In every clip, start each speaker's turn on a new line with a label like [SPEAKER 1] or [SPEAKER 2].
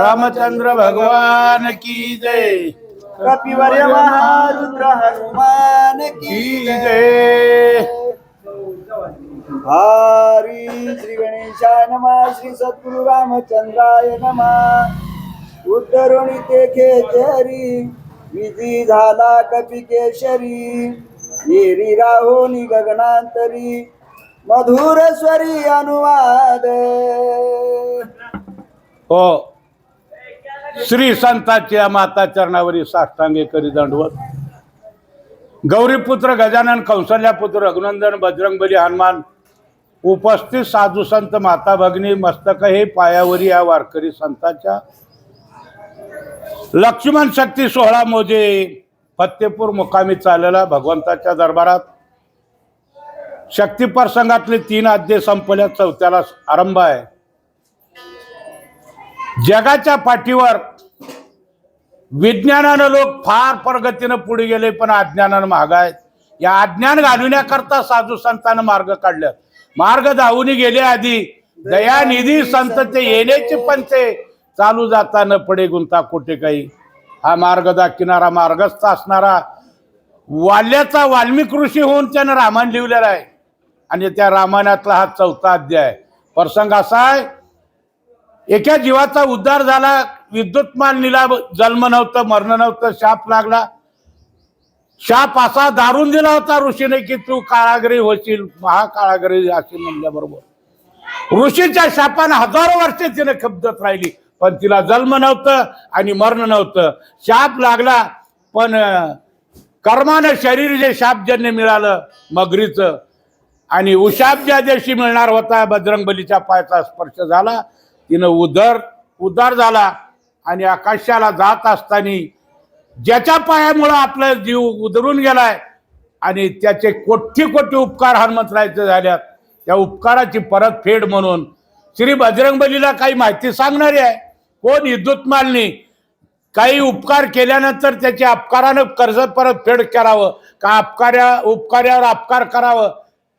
[SPEAKER 1] रामचंद्र भगवान की जय।
[SPEAKER 2] कपिवर्य महारुद्र हनुमान
[SPEAKER 1] की जय।
[SPEAKER 2] हरी श्री गणेशाय नमा श्री सद्गुरु रामचंद्राय नमा। उद्धरुणी ते खेचरी विधी झाला कपी केशरी येरी राहोनी गगनांतरी मधुर स्वरी अनुवाद।
[SPEAKER 1] हो श्री संताच्या माता चरणावरी साष्टांगे करी दंडवत. गौरीपुत्र गजानन कौशल्यापुत्र रघुनंदन बजरंगबली हनुमान उपस्थित साधू संत माता भगिनी मस्तक हे पायावरी या वारकरी संताच्या. लक्ष्मण शक्ती सोहळा मोजे फत्तेपूर मुकामी चाललेला भगवंताच्या दरबारात. शक्ती प्रसंगातले तीन अध्याय संपल्या चौथ्याला आरंभ आहे. जगाच्या पाठीवर विज्ञानानं लोक फार प्रगतीनं पुढे गेले पण अज्ञानानं माग आहेत या अज्ञान घालवण्याकरता साधू संतानं मार्ग काढले. मार्ग धावून गेले आधी. दयानिधी संत ते येण्याचे पण ते चालू जाता न पडे गुंता कुठे काही. हा मार्ग दाखिणारा मार्गस्थ असणारा वाल्याचा वाल्मिक ऋषी होऊन त्यानं रामायण लिहिलेला आहे. आणि त्या रामायणातला हा चौथा अध्याय. आहे. प्रसंग असा आहे एका जीवाचा उद्धार झाला विद्युतमान निला जन्म नव्हतं मरण नव्हतं शाप लागला. शाप असा दारून दिला होता ऋषीने की तू काळागरी होशील महाकाळागरी असेल म्हणल्याबरोबर. ऋषीच्या शापानं हजारो वर्षे तिने खबदत राहिली पण तिला जन्म नव्हतं आणि मरण नव्हतं. शाप लागला पण कर्मानं शरीर जे शापजन्य मिळालं मगरीचं आणि उशाप ज्या दिवशी मिळणार होता बजरंगबलीच्या पायाचा स्पर्श झाला तिनं उदर उदार झाला. आणि आकाशाला जात असताना ज्याच्या पायामुळं आपला जीव उधरून गेलाय आणि त्याचे कोटी कोटी उपकार हनुमंतरायचे झाल्यात. त्या उपकाराची परतफेड म्हणून श्री बजरंगबलीला काही माहिती सांगणारी आहे. कोण विद्युत मालनी? काही उपकार केल्यानंतर त्याच्या अपकारानं कर्ज परतफेड करावं का अपकार्या उपकार्यावर अपकार करावं?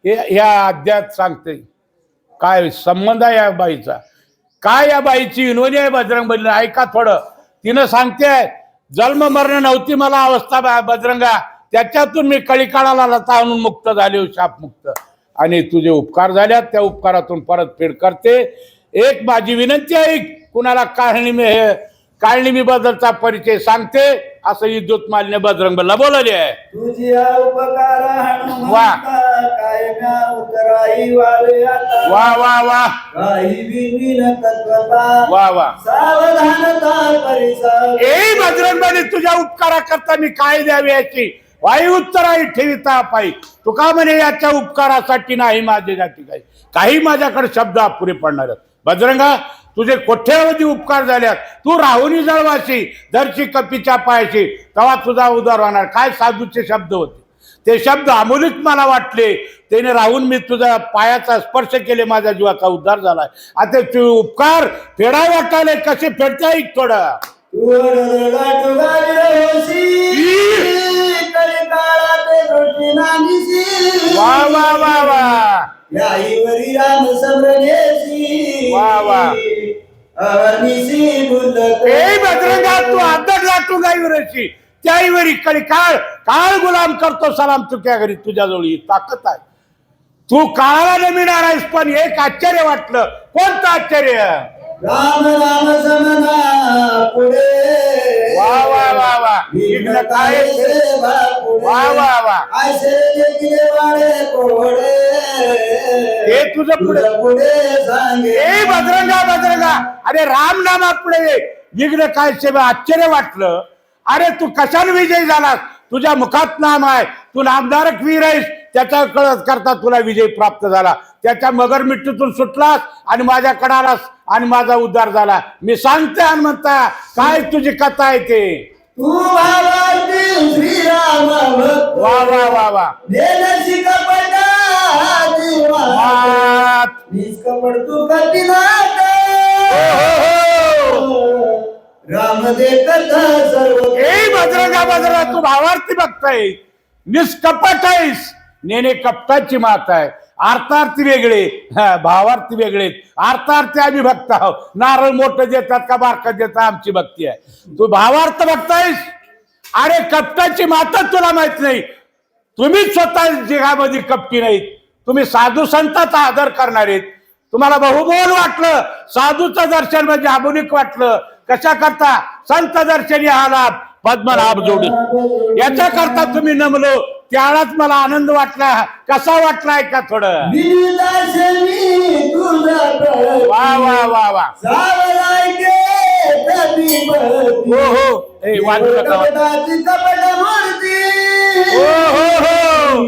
[SPEAKER 1] हे ह्या अध्यात सांगते. काय संबंध आहे या बाईचा? काय या बाईची? विनवणी आहे बजरंग ऐका थोडं. तिनं सांगते जन्म मरण नव्हती मला अवस्था बजरंगा. त्याच्यातून मी कळीकाळाला लता आणून मुक्त झाले शापमुक्त. आणि तुझे उपकार झाल्यात त्या उपकारातून परतफेड करते. एक माझी विनंती आहे कुणाला काळणी मी हे काळणी मी बदलचा परिचय सांगते असं विद्युत मालिन्य बजरंगला बोलले आहे.
[SPEAKER 2] उपकार
[SPEAKER 1] वा.
[SPEAKER 2] आता.
[SPEAKER 1] वा वा वा.
[SPEAKER 2] काही विनीन तत्वता.
[SPEAKER 1] वा वा.
[SPEAKER 2] सावधानता परिसा
[SPEAKER 1] ए बजरंगबली तुझ्या उपकारा करता मी काय द्यावी याची? वायू उत्तराई ठेविता पायी. तुका म्हणे याच्या उपकारासाठी नाही माझ्यासाठी काही? काही माझ्याकडे शब्द अपुरे पडणार. बजरंगा तुझे कोठ्यावधी उपकार झाल्यात तू राहुनी जळवाशी दरची कपीच्या पायाशी तेव्हा तुझा उदार होणार. काय साधूचे शब्द होते? ते शब्द अमूलिक मला वाटले. त्याने राहून मी तुझा पायाचा स्पर्श केले माझ्या जीवाचा उद्धार झालाय. आता ते उपकार फेडाय वाटायले कसे फेडता येईल थोडं? वा वा वा वा. वा, वा. ए बजरंगा तू आदर लाटू गाईवरची त्याईवरी कळी काळ काळ गुलाम करतो सलाम चुक्या घरी तुझ्याजवळ. ही ताकद आहे. तू काळाला नमिणार आहेस पण एक आश्चर्य वाटलं. कोणतं आश्चर्य?
[SPEAKER 2] राम राम समना पुढे.
[SPEAKER 1] वा वा वा वा. इकडं काय वा वा वा. हे तुझं पुढे.
[SPEAKER 2] पुढे
[SPEAKER 1] ए बजरंगा बजरंगा. अरे राम नामा पुढे विघ्न काय सेवा? आश्चर्य वाटलं. अरे तू कशाने विजय झालास? तुझ्या मुखात नाम आहे. तू नामधारक वीर आहेस. त्याच्या कळत करता तुला विजय प्राप्त झाला. त्याच्या मगर मिट्टीतून सुटलास आणि माझ्याकडे आलास आणि माझा उद्धार झाला. मी सांगते हनुमंता काय तुझी कथा आहे ते? वा वा वा वा. हो, हो, हो.
[SPEAKER 2] राम सर्व
[SPEAKER 1] तू भावार्थी बघताय निष्कपट आहेस. नेने कपटाची मात आहे. अर्थार्थी वेगळे. हा, भावार्थी वेगळे अर्थार्थी आम्ही भक्त आहोत. नारळ मोठं देतात का बारकं देतात आमची भक्ती आहे. तू भावार्थ बघतायस अरे कपटाची माता तुला माहीत नाही. तुम्ही स्वतः जगामध्ये कपटी नाहीत. तुम्ही साधू संतांचा आदर करणार आहेत. तुम्हाला बहुमोल वाटलं. साधूचं दर्शन म्हणजे आधुनिक वाटलं. कशा करता संत दर्शनी आलात? पद्मनाभ जोडून. याच्या करता तुम्ही नमलो. त्यालाच मला आनंद वाटला. कसा वाटलाय का थोडं. वा वा वा वा. हो हो. वाजू नका हो हो हो.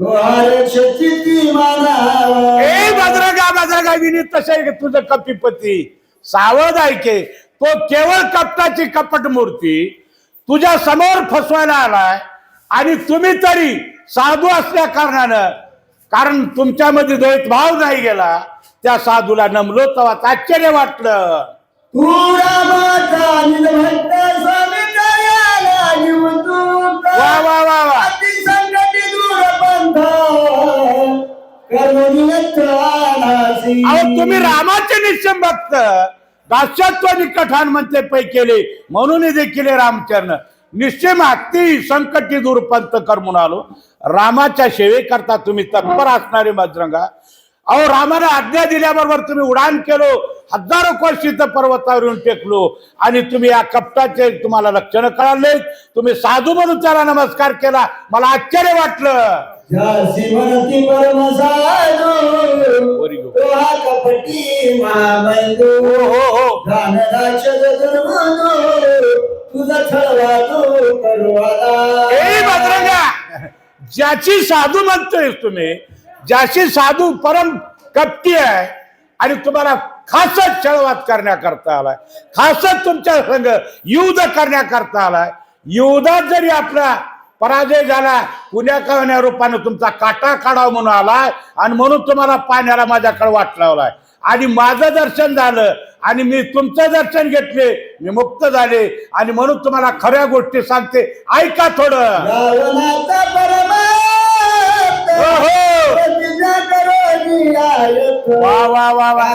[SPEAKER 2] बाजरा गा मानावा.
[SPEAKER 1] ए भद्रगा भद्रगा विनीत तसे आहे का तुझं कपिपती? सावध ऐके तो केवळ कपटाची कपट मूर्ती तुझ्या समोर फसवायला आलाय आणि तुम्ही तरी साधू असल्या कारणानं कारण तुमच्यामध्ये द्वैत भाव नाही गेला त्या साधूला नमलो तेव्हा आश्चर्य वाटलं. वा वा वा वा. अहो तुम्ही रामाचे निश्चय भक्त दास्यत्व निकठान म्हणते पै केले म्हणून देखील रामचरण निश्चय मागती संकटी दूरपंत कर म्हणालो आलो. रामाच्या सेवेकरता तुम्ही तत्पर असणारे बजरंगा. अहो रामाने आज्ञा दिल्याबरोबर तुम्ही उडान केलो. हजारो कोशी तर पर्वतावर येऊन टेकलो. आणि तुम्ही या कपटाचे तुम्हाला लक्षणं कळाले तुम्ही साधू म्हणून त्याला नमस्कार केला. मला आश्चर्य वाटलं.
[SPEAKER 2] परमसाधू
[SPEAKER 1] Very good.
[SPEAKER 2] तो हा कपटी महाबंधू
[SPEAKER 1] हो हो हो.
[SPEAKER 2] राक्षस तुझा करवाला
[SPEAKER 1] ज्याची साधू म्हणतोय तुम्ही ज्याची साधू परम कपटी आहे आणि तुम्हाला खासच छळवाद करण्याकरता आलाय खासच तुमच्या संघ युद्ध करण्याकरता आलाय. युद्धात जरी आपला पराजय झाला. पुण्या कवण्या रूपानं तुमचा काटा काढावा म्हणून आलाय आणि म्हणून तुम्हाला पाण्याला माझ्याकडे वाट लावलाय. आणि माझं दर्शन झालं आणि मी तुमचं दर्शन घेतले. मी मुक्त झाले आणि म्हणून तुम्हाला खऱ्या गोष्टी सांगते. ऐका थोडं. वा वा वा वा.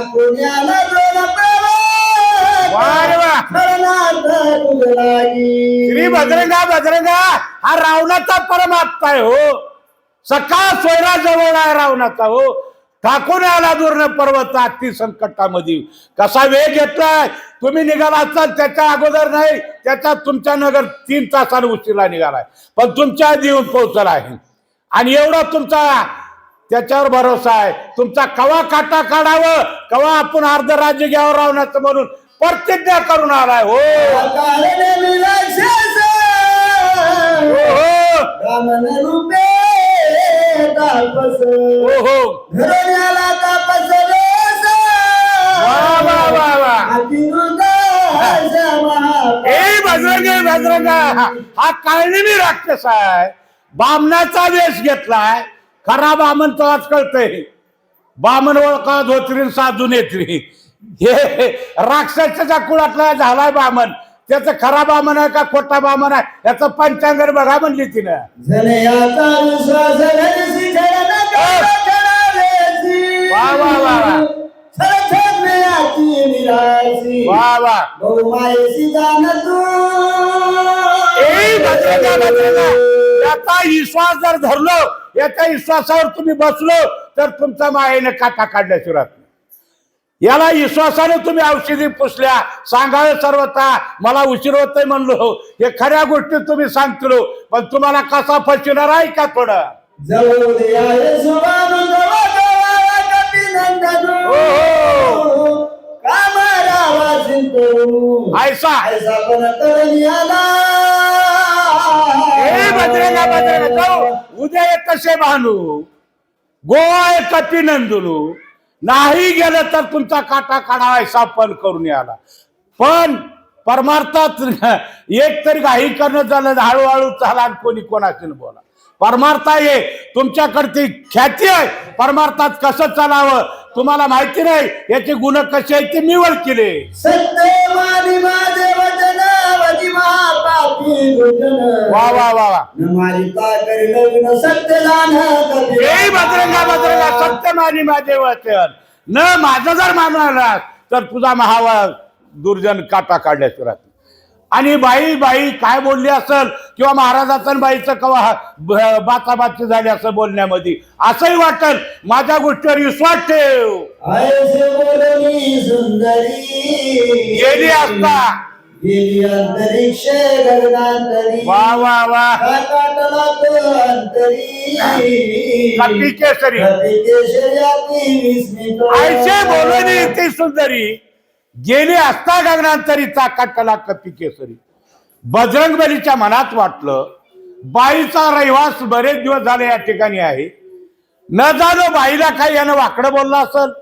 [SPEAKER 1] श्री भद्रंगा भद्रंगा हा रावणाचा परमात्मा आहे हो. सकाळ सोयरा जवळ आहे रावणाचा हो. ठाकून आला दुर्ण पर्वत अति संकटामध्ये. कसा वेग घेतलाय? तुम्ही निघाला असाल त्याच्या अगोदर नाही त्याच्या तुमच्या नगर तीन तासाने उशिरा निघालाय. पण तुमच्या आधी येऊन पोहोचला आहे. आणि एवढा तुमचा त्याच्यावर भरोसा आहे. तुमचा कवा काटा काढावं? कवा आपण अर्ध राज्य घ्यावं रावणाचं म्हणून? प्रतिज्ञा करून आलाय हो. हो काळणीनी राक्षस आहे. बामणाचा वेश घेतलाय. खरा बामन तवाच कळतंय. बामन ओळखा धोत्री साधू नेत्री. हे राक्षसाच्या कुळातला झालाय बामन. त्याचं खरा बामन आहे का खोटा बामन आहे? याचं पंचांगर बघा म्हणली तिनं.
[SPEAKER 2] विश्वास
[SPEAKER 1] वा, वा, याचा विश्वास जर धरलो याच्या विश्वासावर तुम्ही बसलो तर तुमचा मायेने काटा काढल्याशिवाय राहत याला विश्वासाने तुम्ही औषधी पुसल्या सांगावे सर्वता मला उशीर होतोय म्हणलो. हे खऱ्या गोष्टी तुम्ही सांगतो पण तुम्हाला कसा फसविणार आहे का थोडं. हो.
[SPEAKER 2] सिंधू.
[SPEAKER 1] ऐसा. बजरंगा जाऊ. उद्या ये कसे भानू. गोवा कपी नंदुलू नाही गेलं तर तुमचा काटा काढावा पण करून याला पण परमार्थात एक तरी काही करणं झालं हळूहळू चाला आणि कोणी कोणाशी बोला. परमार्था ये तुमच्याकडची ख्याती आहे. परमार्थात कसं चालावं तुम्हाला माहिती नाही. याचे गुण कसे आहेत ते मी केले वा वा वा वा.
[SPEAKER 2] न
[SPEAKER 1] बजरंगा बजरंगा सत्य मानी माझे वचन. न माझं जर मानला तर तुझा महावा दुर्जन काटा काढल्याशिवाय. आणि बाई बाई काय बोलली असल किंवा महाराजाचं बाईचं कवा बाचाबाची झाली असं बोलण्यामध्ये असंही वाटल. माझ्या गोष्टीवर विश्वास ठेव. गेली असता.
[SPEAKER 2] अंतरिक्ष गगनांतरी
[SPEAKER 1] वा वा वा.
[SPEAKER 2] अंतरी
[SPEAKER 1] कपी केसरी. ऐसे बोलणी ती सुंदरी. गेली असता गगनांतरी चाकाटला कपी केसरी. बजरंग बलीच्या मनात वाटलं बाईचा रहिवास बरेच दिवस झाले या ठिकाणी आहे. न जाणं बाईला काही यानं वाकडं बोललं असेल.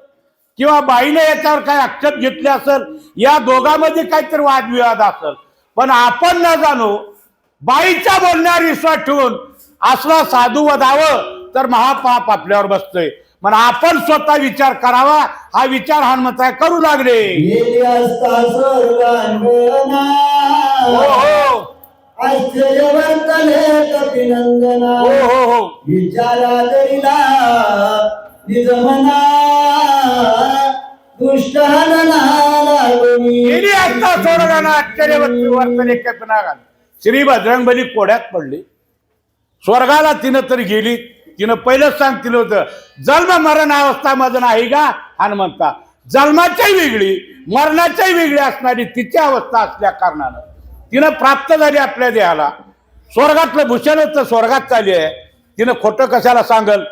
[SPEAKER 1] किंवा बाईने याच्यावर काही आक्षेप घेतले असेल या दोघांमध्ये काहीतरी वादविवाद असेल. पण आपण न जाणो बाईच्या बोलण्यावर विश्वास ठेवून असला साधू वधावं तर महापाप आपल्यावर बसतोय. पण आपण स्वतः विचार करावा हा विचार हनुमंता करू लागले. हो हो. हो हो हो.
[SPEAKER 2] विचारा दरीला निज मना
[SPEAKER 1] आश्चर्यवती घाल श्री बजरंग बली कोड्यात पडली. स्वर्गाला तिनं तर गेली. तिनं पहिलंच सांगतील होतं जन्म मरण अवस्था माझं नाही का हनुमंता. जन्माच्याही वेगळी मरणाच्याही वेगळी असणारी तिची अवस्था असल्या कारणानं. तिनं प्राप्त झाली आपल्या देहाला. स्वर्गातलं भूषणच तर स्वर्गात चालली आहे. तिनं खोटं कशाला सांगल?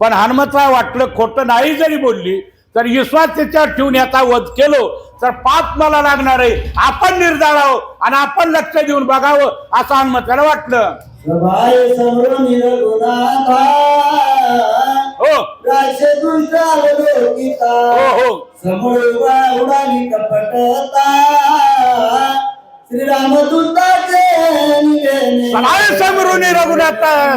[SPEAKER 1] पण हनुमंतराव वाटलं खोटं नाही जरी बोलली तर विश्वास त्याच्यावर ठेवून याचा वध केलो तर पाप मला लागणार आहे. आपण निर्धारावं आणि आपण लक्ष देऊन बघावं असं हनुमंताला वाटलं. हो. हो हो.
[SPEAKER 2] समोर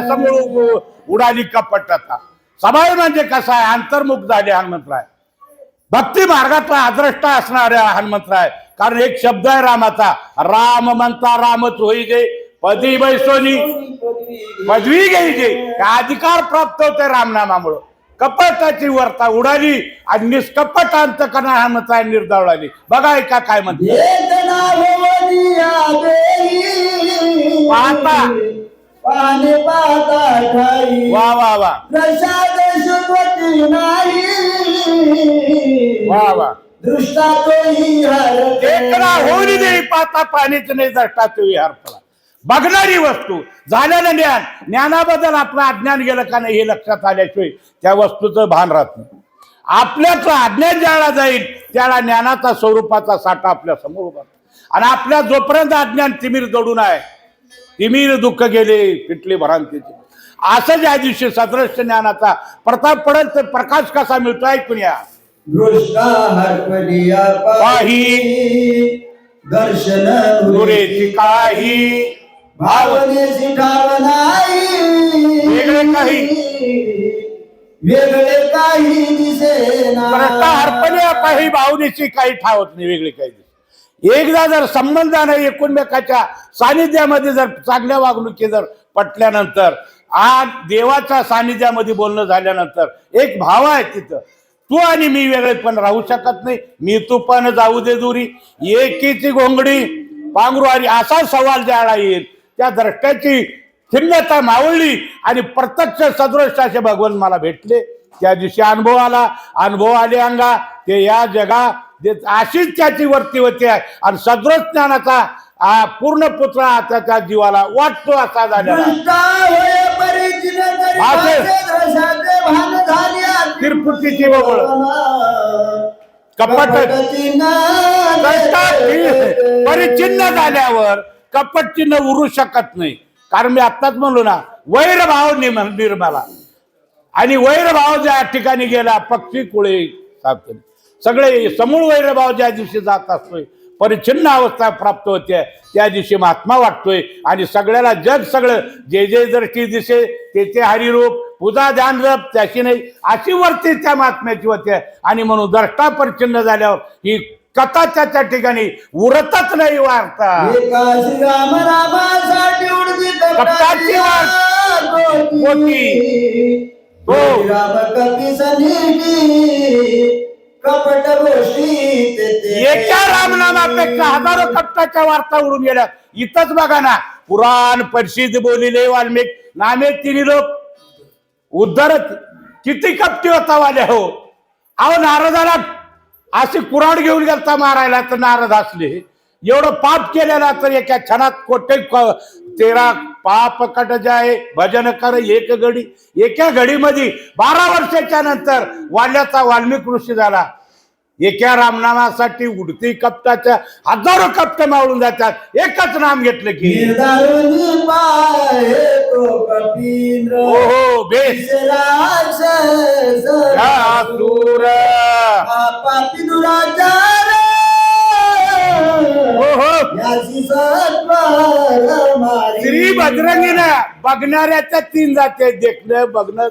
[SPEAKER 1] समोर उडाली कपटता सभाय म्हणजे कसा आहे? अंतर्मुख झाले हनुमंतराय. भक्ती मार्गातला आदृष्टा असणाऱ्या हनुमंतराय. कारण एक शब्द आहे रामाचा राम म्हणता रामच होई गे पदी बैसोनी पदवी घ्यायची अधिकार प्राप्त होते रामनामामुळं? कपटाची वर्ता उडाली आणि निष्कपट अंत करणार हनुमंतराय निर्दावळाली बघा ऐका काय म्हणते. पाहता.
[SPEAKER 2] पाहता ठाई
[SPEAKER 1] वा वा वा.
[SPEAKER 2] प्रसाद नाही.
[SPEAKER 1] वा वा.
[SPEAKER 2] दृष्टा तोही
[SPEAKER 1] होऊन पाता पाणीच नाही दर्शा तो विहार फळा बघणारी वस्तू झालेलं ज्ञान. ज्ञानाबद्दल आपलं अज्ञान गेलं का नाही हे लक्षात आल्याशिवाय त्या वस्तूचं भान राहत नाही. आपल्याचं अज्ञान ज्याला जाईल त्याला ज्ञानाचा स्वरूपाचा साठा आपल्यासमोर उभा. आणि आपल्या जोपर्यंत अज्ञान तिमीर दडून आहे तिमीर दुःख गेले पिटले भरांतीचे. असं ज्या दिवशी सदृश्य ज्ञानाचा प्रताप पडेल तर प्रकाश कसा मिळतो ऐकून या.
[SPEAKER 2] पाही दर्शन
[SPEAKER 1] दुरेची काही
[SPEAKER 2] भावनेची
[SPEAKER 1] वेगळे काही.
[SPEAKER 2] वेगळे काही
[SPEAKER 1] प्रश्न हरपणे काही भावनेची काही ठावत नाही वेगळी काही एकदा जर संबंधाने एकूणमेकाच्या सानिध्यामध्ये जर चांगल्या वागणुकी जर पटल्यानंतर आज देवाच्या सानिध्यामध्ये बोलणं झाल्यानंतर एक भाव आहे तिथं. तू आणि मी वेगळे पण राहू शकत नाही. मी तू पण जाऊ दे दुरी. एकीची घोंगडी पांघरुवारी असा सवाल ज्याला येईल. त्या द्रष्ट्याची खिन्नता मावळली आणि प्रत्यक्ष सदृश असे भगवान मला भेटले. त्या दिवशी अनुभव आला. अनुभव आले अंगा ते या जगा जे- अशीच त्याची वर्ती होते आहे आणि सदृश ज्ञानाचा आ, पूर्ण पुतळा त्याच्या जीवाला वाटतो असा झालेला
[SPEAKER 2] झाली.
[SPEAKER 1] तिरपुटीची बबळ कपट. परिचिन्न झाल्यावर कपट चिन्ह उरू शकत नाही. कारण मी आत्ताच म्हणलो ना वैरभाव निर्मला. आणि वैरभाव ज्या ठिकाणी गेला पक्षी कुळे सापडले. सगळे समूळ वैरभाव ज्या दिवशी जात असतोय परिच्छिन्न अवस्था प्राप्त होते त्या दिवशी महात्मा वाटतोय आणि सगळ्याला जग सगळं जे जे दृष्टी दिसे ते ते हरिरूप पूजा ध्यान रप त्याची नाही अशी वर्ती त्या महात्म्याची होते. आणि म्हणून द्रष्टा परिच्छिन्न झाल्यावर ही कथाच्या त्या ठिकाणी उरतच नाही वार्ता.
[SPEAKER 2] एका श्रीराम कपट ते
[SPEAKER 1] एका रामनामापेक्षा हजारो कप्ताच्या वार्ता उडून गेल्या. इथंच बघा ना पुराण परिषद बोलिले वाल्मिक नामे तिन्ही लोक उद्धरत किती कपटी होता वाले हो. अहो नारदाला अशी कुराड घेऊन गेलता मारायला तर नारद असले. एवढं पाप केलेला तर एका क्षणात कोटे तेरा पाप कट जाय भजन कर एक घडी. एका घडीमध्ये बारा वर्षाच्या नंतर वाल्याचा वाल्मिक ऋषी झाला. एका रामनामासाठी उडती कप्ताच्या हजारो कप्त मावळून जातात. एकच नाम घेतलं की हो बेस श्री बजरंगीनं बघणाऱ्याच्या तीन जाते. देखणं बघणं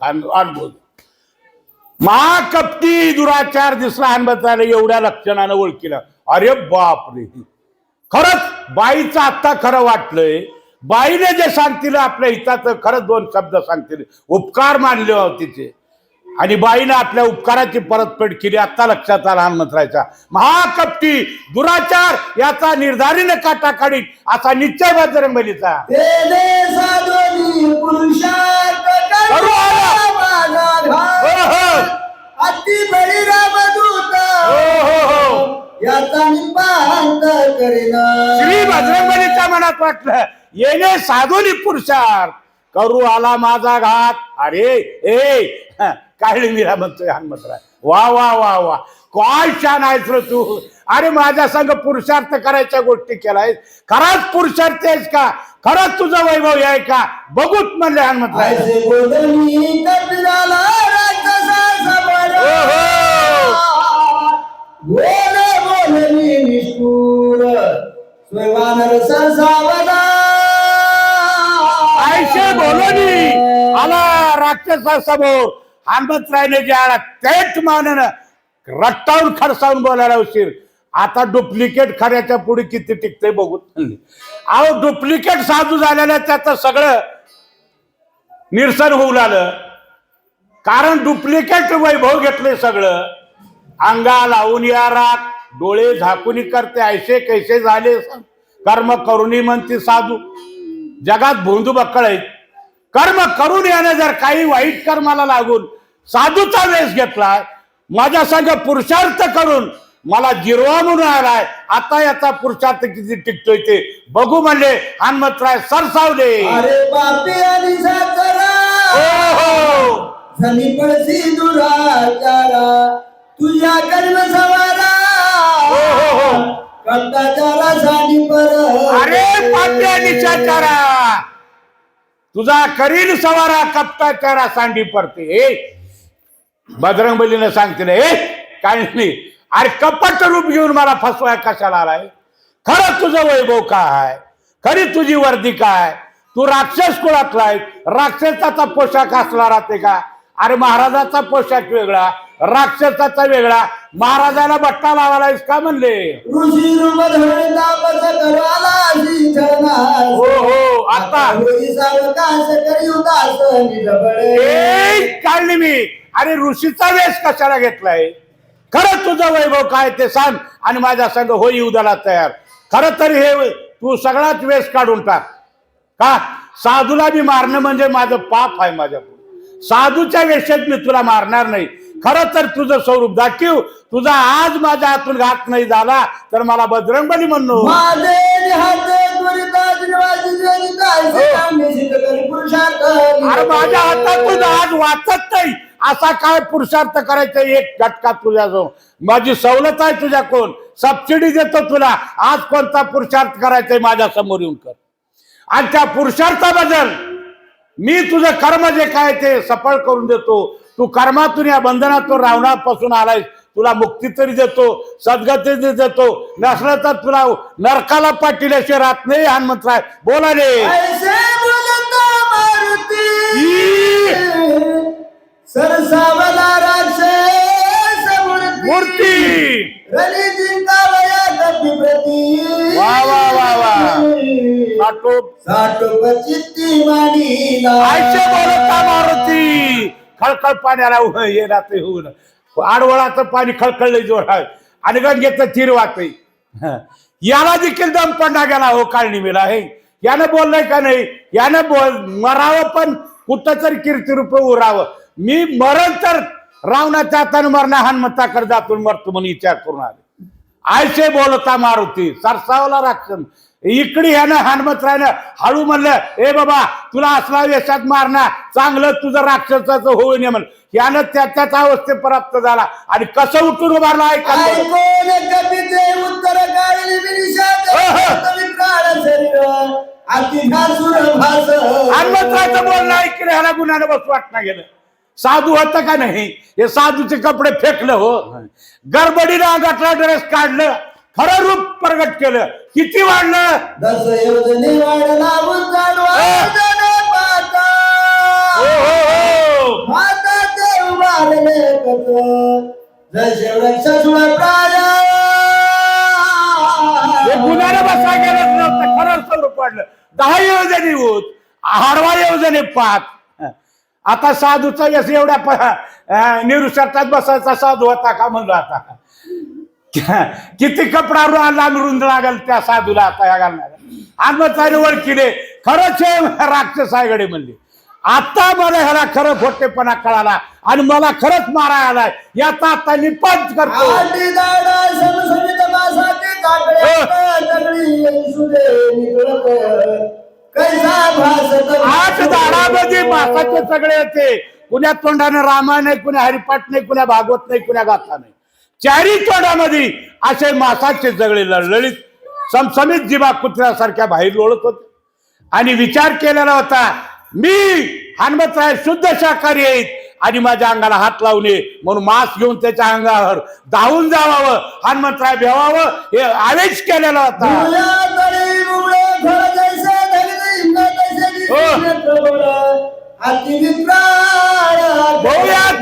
[SPEAKER 1] अन- अनुभव. महाकपटी दुराचार दिसला अनबताला एवढ्या लक्षणानं ओळखीला. अरे बापरे. खरंच बाईचं आता खरं वाटलंय. बाईने जे सांगतील आपल्या हिताचं खरंच दोन शब्द सांगतील. उपकार मानले होते तिचे आणि बाईनं आपल्या उपकाराची परतफेड केली आता लक्षात आला हनुमंतरायचा महाकपटी दुराचार याचा निर्धारीने काटा काढीत असा निश्चय.
[SPEAKER 2] माझा
[SPEAKER 1] हो, हो. हो श्री बजरंगबलीच्या मनात वाटलं येणे साधुनी पुरुषार करू आला माझा घात. अरे ए काळी मीरा म्हणतोय हनुमंतराय वा वा वा वा. काय छान आहेस रे तू? अरे माझ्या संग पुरुषार्थ करायच्या गोष्टी केलाय खराच पुरुषार्थ आहेस का? खरंच तुझं वैभव आहे का? बघूच म्हणले हनुमंतराय
[SPEAKER 2] ऐसे बोलणी कपिलाला राक्षसा समोर बोल बोलणी
[SPEAKER 1] आला थेट मानन रट्टावून खडसावून बोलायला उशीर. आता डुप्लिकेट खऱ्याच्या पुढे किती टिकते बघू अहो डुप्लिकेट साधू झालेलं त्याचं सगळं निरसन होऊ लागलं. कारण डुप्लिकेट वैभव घेतले सगळं. अंगा लावून या रात डोळे झाकुनी करते ऐसे कैसे झाले कर्म करुणी म्हणते साधू. जगात भोंदू बक्कळ आहेत. कर्म करून याने जर काही वाईट कर्माला लागून साधूचा वेश घेतलाय. माझ्या संग पुरुषार्थ करून मला जिरवा म्हणून आलाय. आता याचा पुरुषार्थ किती टिकतोय ते बघू म्हणले हनुमंतराय सरसावले.
[SPEAKER 2] अरे आणि साखरा
[SPEAKER 1] हो हो.
[SPEAKER 2] झनी पडसी दुराचारा. तुझ्या कर्म सवारा.
[SPEAKER 1] हो, हो, हो.
[SPEAKER 2] पर
[SPEAKER 1] अरे तुझा करील सवारा कप्ताचारा सांडी पडते बजरंग बलीनं सांगते ना, ए काय नाही. अरे कपट रूप घेऊन मला फसवाय कशाला आलाय? खरं तुझं वैभव काय खरी तुझी वर्दी काय तू राक्षस कुळातला आहे राक्षसाचा पोशाख असला राहते का? अरे महाराजाचा पोशाख वेगळा राक्षसाचा वेगळा. महाराजाला बट्टा लावायलायस का म्हणले? हो हो आता.
[SPEAKER 2] निजबळे
[SPEAKER 1] ए, काढली मी. अरे ऋषीचा वेश कशाला घेतलाय? खरं तुझं वैभव काय ते सांग आणि माझ्या संग होई उद्याला तयार. खरं तर हे तू सगळाच वेश काढून टाक. का? साधूला मी मारणं म्हणजे माझं पाप आहे माझ्या साधूच्या वेशात मी तुला मारणार नाही. खरं तर तुझं स्वरूप दाखव. तुझा आज माझ्या हातून घात नाही झाला तर मला बजरंगबली
[SPEAKER 2] करी पुरुषार्थ
[SPEAKER 1] अरे माझ्या हातातून आज वाचत नाही. असा काय पुरुषार्थ करायचा एक घटका तुझ्याजवळ? माझी सवलत आहे तुझ्या कोण सबसिडी देतो तुला. आज कोणता पुरुषार्थ करायचा माझ्यासमोर येऊन कर. आणि त्या पुरुषार्थाबद्दल मी तुझं कर्म जे काय ते सफळ करून देतो. तू कर्मातून या बंधनातून रावणापासून आलायस. तुला मुक्ती तरी देतो सद्गती तरी देतो. नसलं तर तुला नरकाला पाठील्याशिवाय राहत नाही हनुमंतराय. बोला रे.
[SPEAKER 2] रली जिंकावया कपी प्रती.
[SPEAKER 1] वा, वा, वा, वा. नाटो
[SPEAKER 2] साठोप चित्ती मांडीला
[SPEAKER 1] आयचे बोलता मारुती. खळखळ पाण्याला उभं ये रात्री होऊन. आडवळाचं पाणी खळखळले जोरात. आणि गंगेचं तीर वाकई याला देखील दम पडला गेला हो काळणीमेला हे यानं बोललंय का नाही? यानं बोल मरावं पण कुठं तरी कीर्तिरूप उरावं. मी मरण तर रावणाच्या हाताने मरणा हनुमंताकडे जातो मरतो म्हणून विचार करून आले. आयशे बोलता मारुती सरसावला राक्षण इकडे ह्यानं हनुमंतरायनं हळू म्हणलं ए बाबा तुला असला वेशात मारणार चांगलं तुझं राक्षसाचं होऊ नये म्हण. यानं त्या त्याच अवस्थे प्राप्त झाला. आणि कसं उठून उभारला हनुमंतरायचं बोलणं ऐकलं ह्याला गुन्ह्यानं बस वाटणं गेलं. साधू होतं का नाही? हे साधूचे कपडे फेकलं हो. गडबडीनं अंगातला ड्रेस काढलं खरं रूप प्रगट केलं. किती वाढलं? गुन्ह्याने बसा गेलंच नव्हतं खरं स्वरूप वाढलं. दहा योजने होत हरवा योजने पाच आता साधूचा यश एवढ्या निरुषातात बसायचा साधू होता का म्हणलो आता? किती कपडा लांब रुंद लागल त्या साधूला आता या घालणार आत्मचारी ओळखीले खरंच राक्षस आहे गडे म्हणले. आता मला ह्याला खरं खोटेपणा कळाला आणि मला खरंच मारायला आलाय. याचा आता निपात करतो. आठ झाडामध्ये मासाचे सगळे येते. कुण्या तोंडाने रामायण नाही कुण्या हरिपाठ नाही कुण्या भागवत नाही कुण्या गाथा नाही. चारी तोंडामध्ये असे मासाचे सगळे लळलळीत समसमित जीवा कुत्र्यासारख्या बाहेर लोळत होते. आणि विचार केलेला होता मी हनुमतराय शुद्ध शाकाहारी आहेत आणि माझ्या अंगाला हात लावू नये म्हणून मांस घेऊन त्याच्या अंगावर धावून जावावं हनुमंतराय भेवावं हे आवेश केलेला होता.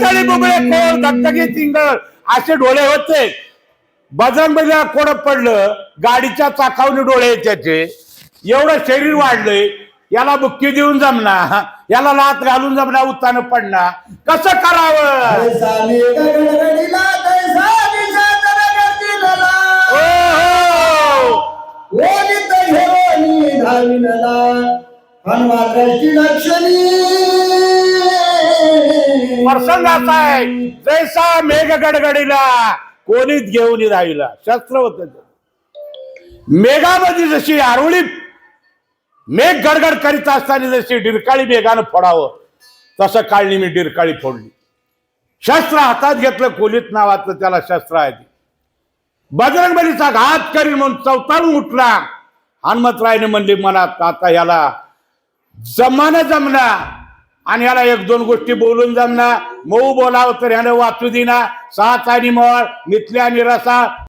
[SPEAKER 2] तळी
[SPEAKER 1] बुबळे खोल धगधगी तिंगळ असे डोळे होते. बजरंगबलीला कोड पडलं गाडीच्या चाकावने डोळे त्याचे एवढं शरीर वाढलंय याला बुक्की देऊन जमना याला लात घालून जमना उत्तानं पडणार कसं करावं?
[SPEAKER 2] तैसा मेघ गडगडीला लक्षणी.
[SPEAKER 1] प्रसंग असा आहे जैसा मेघ गडगडीला कोणीच घेऊन राहिला. शस्त्र होत मेघामध्ये जशी आरुळी मेघ गडगड करीत असताना जशी डिरकाळी मेघानं फोडावं तसं काळणी मी डिरकाळी फोडली. शस्त्र हातात घेतलं कोलीत नावाचं त्याला शस्त्र आहे बजरंगबलीचा घात करीन म्हणून चौताळून उठला. हनुमंतरायने म्हणले मनात आता याला जमानं जमना. आणि याला एक दोन गोष्टी बोलून जमना. मऊ बोलावं तर ह्यानं वाचू दिना. सात आणि मळ मिथल्या निरासा